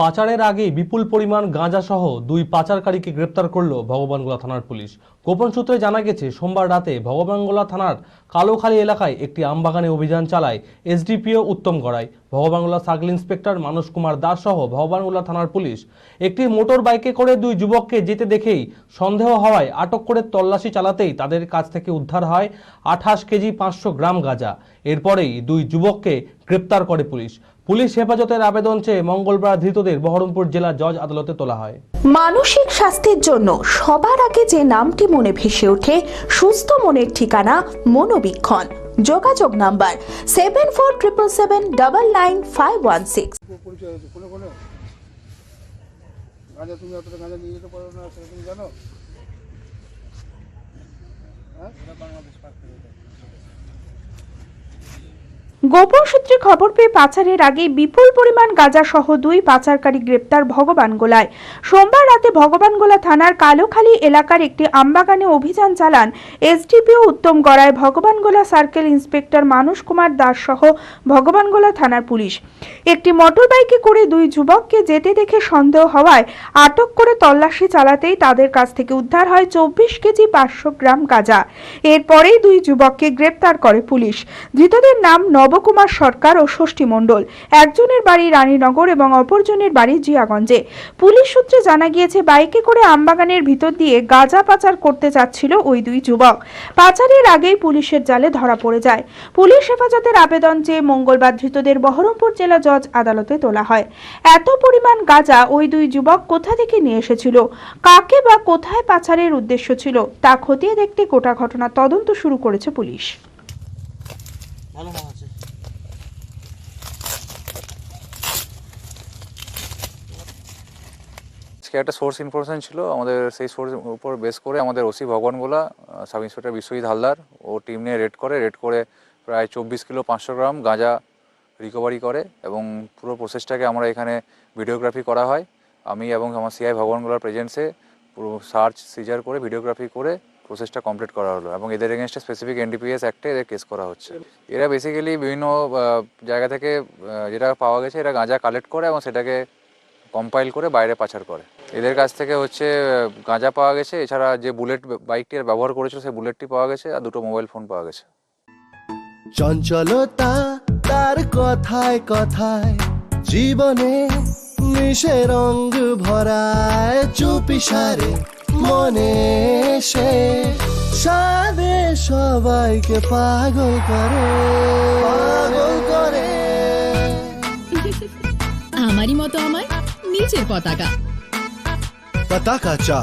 পাচারের আগে বিপুল পরিমাণ গাঁজা সহ দুই পাচারকারীকে গ্রেপ্তার করল ভগবানগোলা থানার পুলিশ। গোপন সূত্রে জানা গেছে, সোমবার রাতে ভগবানগোলা থানার কালোখালী এলাকায় একটি আমবাগানে অভিযান চালায় SDPO Uttam Garai. Bhagabangola circle inspector Manas Kumar Das সহ ভগবানগোলা থানার পুলিশ। একটি মোটর বাইকে করে দুই যুবককে যেতে দেখেই সন্দেহ হওয়ায় আটক করে তল্লাশি চালাতেই তাদের কাছ থেকে উদ্ধার হয় আঠাশ কেজি পাঁচশো গ্রাম গাঁজা। এরপরেই দুই যুবককে গ্রেপ্তার করে পুলিশ। পুলিশ হেফাজতের আবেদন চেয়ে মঙ্গলবার ধৃতদের বহরমপুর জেলা জজ আদালতে তোলা হয়। মানসিক স্বাস্থ্যের জন্য সবার আগে যে নামটি মনে ভেসে ওঠে সুস্থ মনের ঠিকানা মনোবীক্ষণ। যোগাযোগ number seven four triple seven double nine five one six. পরিচয় হয়েছে ফোনে ফোনে গাঁজা তুমি অতটা গাঁজা নিয়ে যেতে পারো না সেটা তুমি জানো? হ্যাঁ? গোপন সূত্রে খবর পেয়ে পাচারের আগে বিপুল পরিমাণ গাঁজা সহ দুই পাচারকারী গ্রেপ্তার ভগবানগোলায় সোমবার রাতে ভগবানগোলা থানার কালোখালী এলাকার একটি আমবাগানে অভিযান চালান এসডিপিও উত্তম গড়ায় ভগবানগোলা সার্কেল ইন্সপেক্টর মানুষ কুমার দাস সহ ভগবানগোলা থানার পুলিশ। একটি মোটর বাইকে করে দুই যুবককে যেতে দেখে সন্দেহ হওয়ায় আটক করে তল্লাশি চালাতেই তাদের কাছ থেকে উদ্ধার হয় চব্বিশ কেজি পাঁচশো গ্রাম গাঁজা। এরপরেই দুই যুবককে গ্রেপ্তার করে পুলিশ। ধৃতদের নাম নবকুমার সরকার ও ষষ্ঠী মণ্ডল, একজনের বাড়ি রানীনগর এবং অপরজনের বাড়ি জিয়াগঞ্জে। পুলিশ সূত্রে জানা গিয়েছে, বাইকে করে আমবাগানের ভিতর দিয়ে গাঁজা পাচার করতে চাচ্ছিল ওই দুই যুবক। পাচারের আগেই পুলিশের জালে ধরা পড়ে যায়। পুলিশ হেফাজতের আবেদন চেয়ে মঙ্গলবার ধৃতদের বহরমপুর জেলা জজ আদালতে তোলা হয়। এত পরিমাণ গাঁজা ওই দুই যুবক কোথা থেকে নিয়ে এসেছিল? কাকে বা কোথায় পাচারের উদ্দেশ্য ছিল? তা খতিয়ে দেখতে গোটা ঘটনা তদন্ত শুরু করেছে পুলিশ। আজকে একটা সোর্স ইনফরমেশন ছিল, আমাদের সেই সোর্স উপর বেস করে আমাদের OC Bhagabangola sub inspector Biswajit Haldar, ও টিম নিয়ে রেড করে রেড করে প্রায় চব্বিশ কিলো পাঁচশো গ্রাম গাঁজা রিকভারি করে এবং পুরো প্রসেসটাকে আমরা এখানে ভিডিওগ্রাফি করা হয়। আমি এবং আমার সিআই ভগবানগোলার প্রেজেন্সে পুরো সার্চ সিজার করে ভিডিওগ্রাফি করে প্রসেসটা কমপ্লিট করা হলো এবং এদের এগেনস্টে স্পেসিফিক এনডিপিএস অ্যাক্টে এদের কেস করা হচ্ছে। এরা বেসিক্যালি বিভিন্ন জায়গা থেকে যেটা পাওয়া গেছে, এরা গাঁজা কালেক্ট করে এবং সেটাকে কম্পাইল করে বাইরে পাচার করে। এদের কাছ থেকে হচ্ছে গাঁজা পাওয়া গেছে। এছাড়া যে বুলেট বাইকটি এরা ব্যবহার করেছিল সেই বুলেটটি পাওয়া গেছে আর দুটো মোবাইল ফোন পাওয়া গেছে। চঞ্চলতা তার কথায় কথায় জীবনে মিশে রঙ ভরায় চুপি সারে মনে সে। সাদে সবাইকে পাগল করে। পাগল করে। আমারই মতো আমার नीचे पताका। पताका चा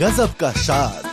गजब का शाद